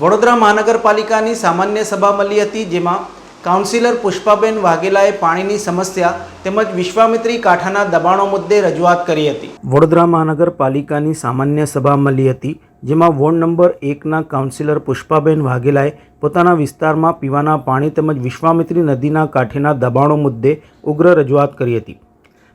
વડોદરા મહાનગરપાલિકાની સામાન્ય સભા મળી હતી, જેમાં કાઉન્સિલર પુષ્પાબેન વાઘેલાએ પાણીની સમસ્યા તેમજ વિશ્વામિત્રી કાંઠાના દબાણો મુદ્દે રજૂઆત કરી હતી. વડોદરા મહાનગરપાલિકાની સામાન્ય સભા મળી હતી, જેમાં વોર્ડ નંબર એકના કાઉન્સિલર પુષ્પાબેન વાઘેલાએ પોતાના વિસ્તારમાં પીવાના પાણી તેમજ વિશ્વામિત્રી નદીના કાંઠેના દબાણો મુદ્દે ઉગ્ર રજૂઆત કરી હતી.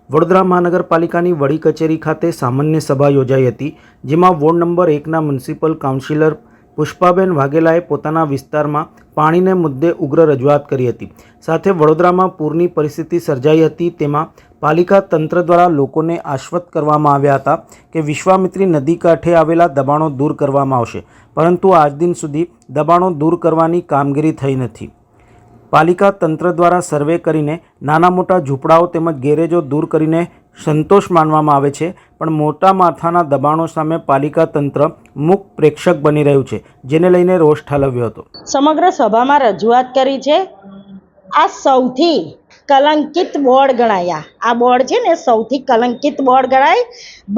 વડોદરા મહાનગરપાલિકાની વડી કચેરી ખાતે સામાન્ય સભા યોજાઈ હતી, જેમાં વોર્ડ નંબર એકના મ્યુનિસિપલ કાઉન્સિલર પુષ્પાબેન વાઘેલાએ પોતાના વિસ્તારમાં પાણીને મુદ્દે ઉગ્ર રજૂઆત કરી હતી. સાથે વડોદરામાં પૂરની પરિસ્થિતિ સર્જાઈ હતી, તેમાં પાલિકા તંત્ર દ્વારા લોકોને આશ્વત કરવામાં આવ્યા હતા કે વિશ્વામિત્રી નદી કાંઠે આવેલા દબાણો દૂર કરવામાં આવશે, પરંતુ આજ દિન સુધી દબાણો દૂર કરવાની કામગીરી થઈ નથી. પાલિકા તંત્ર દ્વારા સર્વે કરીને નાના મોટા ઝૂંપડાઓ તેમજ ગેરેજો દૂર કરીને સંતોષ માનવામાં આવે છે, પણ મોટા માથાના દબાણો સામે પાલિકા તંત્ર મુક પ્રેક્ષક બની રહ્યું છે, જેને લઈને રોષ ઠાલવ્યો હતો. સમગ્ર સભામાં રજૂઆત કરી છે, આ સૌથી કલંકિત બોર્ડ ગણાયા. આ બોર્ડ છે ને, સૌથી કલંકિત બોર્ડ ગણાય.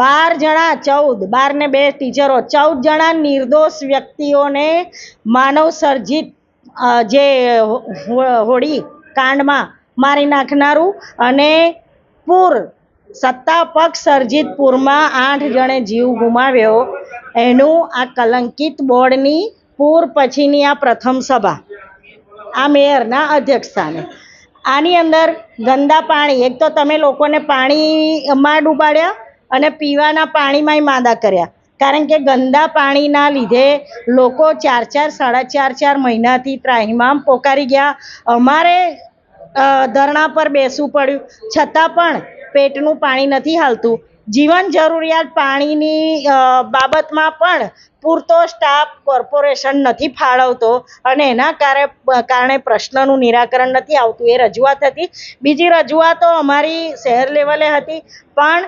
બાર જણા ચૌદ બાર ને બે ટીચરો, ચૌદ જણા નિર્દોષ વ્યક્તિઓને માનવ સર્જિત જે હોળી કાંડમાં મારી નાખનારું અને પૂર સત્તા પક્ષ સર્જિત પૂરમાં આઠ જણે જીવ ગુમાવ્યો. એનું આ કલંકિત બોર્ડની પૂર પછીની આ પ્રથમ સભા, આ મેયરના અધ્યક્ષસ્થાને. આની અંદર ગંદા પાણી, એક તો તમે લોકોને પાણીમાં ડૂબાડ્યા અને પીવાના પાણીમાંય માદા કર્યા. કારણ કે ગંદા પાણીના લીધે લોકો ચાર ચાર, સાડા ચાર ચાર મહિનાથી ત્રાહિમામ પોકારી ગયા. અમારે ધરણા પર બેસવું પડ્યું. છતાં પણ પેટનું પાણી નથી હાલતું. જીવન જરૂરિયાત પાણીની બાબતમાં પણ પૂરતો સ્ટાફ કોર્પોરેશન નથી ફાળવતો અને એના કારણે કારણે પ્રશ્નનું નિરાકરણ નથી આવતું. એ રજૂઆત હતી. બીજી રજૂઆતો અમારી શહેર લેવલે હતી. પણ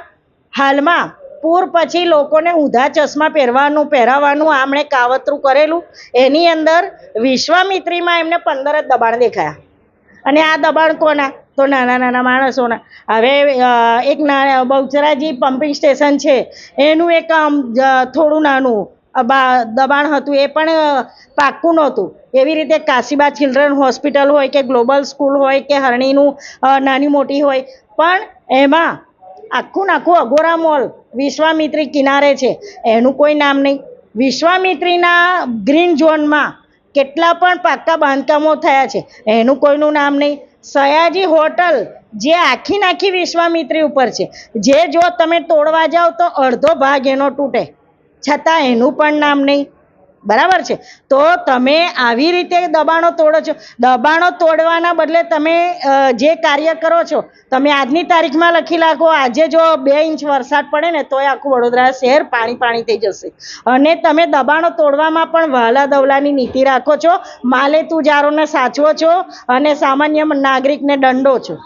હાલમાં પૂર પછી લોકોને ઊંધા ચશ્મા પહેરવાનું, પહેરાવવાનું આમણે કાવતરું કરેલું. એની અંદર વિશ્વામિત્રીમાં એમને પંદર જ દબાણ દેખાયા. અને આ દબાણ કોના? તો નાના નાના માણસોના. હવે એક ના, બહુચરાજી પમ્પિંગ સ્ટેશન છે. એનું એક થોડું નાનું દબાણ હતું. એ પણ પાક્કું નહોતું. એવી રીતે કાશીબા ચિલ્ડ્રન હોસ્પિટલ હોય કે ગ્લોબલ સ્કૂલ હોય કે હરણીનું નાની મોટી હોય. પણ એમાં આખું નાખું અઘોરા મોલ વિશ્વામિત્રી કિનારે છે. એનું કોઈ નામ નહીં. વિશ્વામિત્રીના ગ્રીન ઝોનમાં કેટલા પણ પાક્કા બાંધકામો થયા છે. એનું કોઈનું નામ નહીં. સયાજી હોટલ, જે આખી નાખી વિશ્વામિત્રી ઉપર છે. જે જો તમે તોડવા જાઓ તો અડધો ભાગ એનો તૂટે. છતાં એનું પણ નામ નહીં. બરાબર છે? તો તમે આવી રીતે દબાણો તોડો છો. દબાણો તોડવાના બદલે તમે જે કાર્ય કરો છો, તમે આજની તારીખમાં લખી નાખો, આજે જો બે ઇંચ વરસાદ પડે ને તોય આખું વડોદરા શહેર પાણી પાણી થઈ જશે. અને તમે દબાણો તોડવામાં પણ વહાલા દવલાની નીતિ રાખો છો. માલે તુજારોને સાચવો છો અને સામાન્ય નાગરિકને દંડો છો.